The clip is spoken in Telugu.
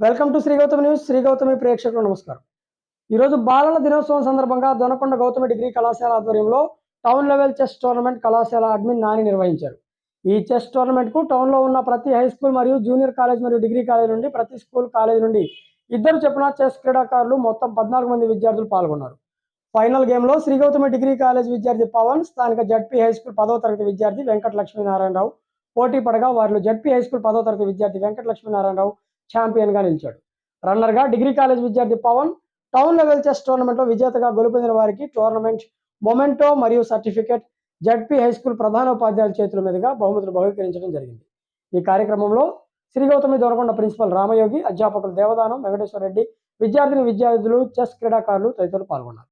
Welcome to Sri Gautami news. Sri Gautami ప్రేక్షకులు నమస్కారం. ఈరోజు బాలల దినోత్సవం సందర్భంగా దొనకొండ గౌతమి డిగ్రీ కళాశాల ఆధ్వర్యంలో టౌన్ లెవెల్ చెస్ టోర్నమెంట్ కళాశాల అడ్మిన్ నాని నిర్వహించారు. ఈ చెస్ టోర్నమెంట్కు ఉన్న ప్రతి హై స్కూల్ మరియు జూనియర్ కాలేజ్ మరియు డిగ్రీ కాలేజ్ నుండి ప్రతి స్కూల్ కాలేజ్ నుండి ఇద్దరు చెప్పిన చెస్ క్రీడాకారులు మొత్తం పద్నాలుగు మంది విద్యార్థులు పాల్గొన్నారు. ఫైనల్ గేమ్లో శ్రీ గౌతమి డిగ్రీ కాలేజ్ విద్యార్థి పవన్ స్థానిక జడ్పీ హై స్కూల్ పదవ తరగతి విద్యార్థి వెంకట లక్ష్మీనారాయణరావు పోటీ పడగా వారిలో జడ్పీ హై స్కూల్ పదవ తరగతి విద్యార్థి వెంకట లక్ష్మీనారాయణరావు ఛాంపియన్గా నిలిచాడు. రన్నర్గా డిగ్రీ కాలేజ్ విద్యార్థి పవన్ టౌన్ లెవెల్ చెస్ టోర్నమెంట్లో విజేతగా గెలుపొందిన వారికి టోర్నమెంట్ మొమెంటో మరియు certificate Z P high school ప్రధాన ఉపాధ్యాయుల చేతుల మీదుగా బహుమతులు బహుకరించడం జరిగింది. ఈ కార్యక్రమంలో శ్రీ గౌతమి దొరకొండ ప్రిన్సిపల్ రామయోగి అధ్యాపకులు దేవదానం వెంకటేశ్వర రెడ్డి విద్యార్థిని విద్యార్థులు చెస్ క్రీడాకారులు తదితరులు పాల్గొన్నారు.